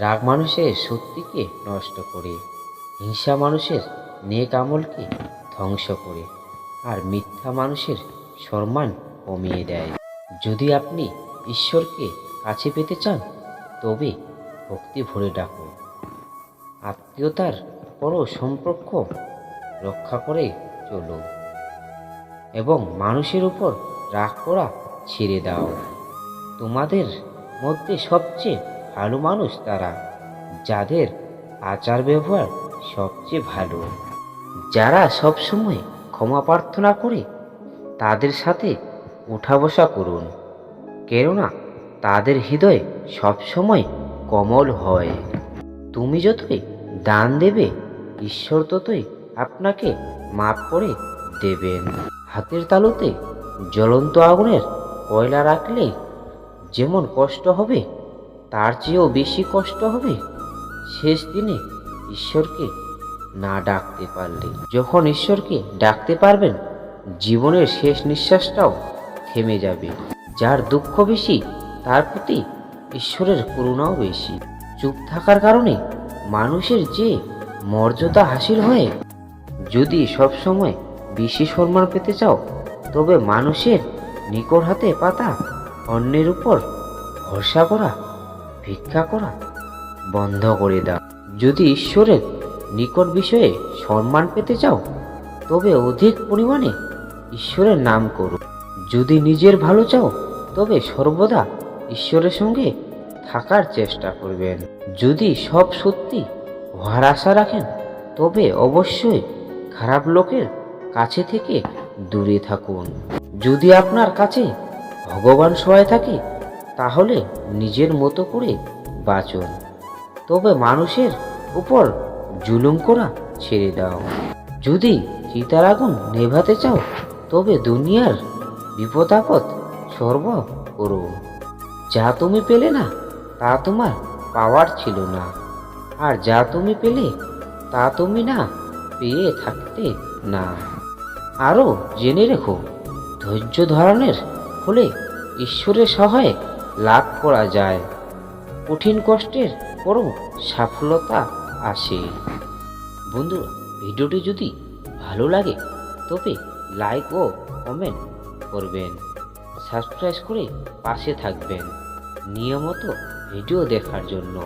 রাগ মানুষের সত্যিকে নষ্ট করে, হিংসা মানুষের নেক আমলকে ধ্বংস করে, আর মিথ্যা মানুষের সম্মান কমিয়ে দেয়। যদি আপনি ঈশ্বরকে কাছে পেতে চান, তবে ভক্তি ভরে ডাকুন আত্মীয়তার বড় সম্পর্ক রক্ষা করে চলুন এবং মানুষের উপর রাগ করা ছেড়ে দাও। তোমাদের মধ্যে সবচেয়ে ভালো মানুষ তারা, যাদের আচার ব্যবহার সবচেয়ে ভালো। যারা সবসময় ক্ষমা প্রার্থনা করে, তাদের সাথে উঠা বসা করুন। কেননা, তাদের হৃদয় সবসময় কমল হয়। তুমি যতই দান দেবে, ঈশ্বর ততই আপনাকে মাফ করে দেবেন। হাতের তালুতে জ্বলন্ত আগুনের কয়লা রাখলে যেমন কষ্ট হবে তার চেয়েও বেশি কষ্ট হবে? শেষ দিনে ঈশ্বরকে না ডাকতে পারলে যখন ঈশ্বরকে ডাকতে পারবেন, জীবনের শেষ নিঃশ্বাসটাও থেমে যাবে। যার দুঃখ বেশি, তার প্রতি ঈশ্বরের করুণাও বেশি। চুপ থাকার কারণে মানুষের যে মর্যাদা হাসিল হয়, যদি সবসময় বেশি সম্মান পেতে চাও, তবে মানুষের নিকট হাতে পাতা অন্যের উপর ভরসা করা ভিক্ষা করা? বন্ধ করে দাও। যদি ঈশ্বরের নিকট বিষয়ে সম্মান পেতে চাও, তবে অধিক পরিমাণে ঈশ্বরের নাম করো। যদি নিজের ভালো চাও, তবে সর্বদা ঈশ্বরের সঙ্গে থাকার চেষ্টা করবেন। যদি সব সত্যি হওয়ার আশা রাখেন, তবে অবশ্যই খারাপ লোকের কাছে থেকে দূরে থাকুন। যদি আপনার কাছে ভগবান সহায় থাকে তাহলে নিজের মতো করে বাঁচুন। তবে মানুষের উপর জুলুম করা ছেড়ে দাও। যদি চিতার আগুন নেভাতে চাও, তবে দুনিয়ার বিপদ আপদ সর্ব করো। যা তুমি পেলে না, তা তোমার পাওয়ার ছিল না। আর যা তুমি পেলে, তা তুমি না পেয়ে থাকতে না। আরও জেনে রেখো, ধৈর্য ধরনের ফলে ঈশ্বরের সহায় লাভ করা যায়। কঠিন কষ্টের পরও সফলতা আসে। বন্ধুরা, ভিডিওটি যদি ভালো লাগে, তবে লাইক ও কমেন্ট করবেন। সাবস্ক্রাইব করে পাশে থাকবেন। নিয়মিত ভিডিও দেখার জন্য।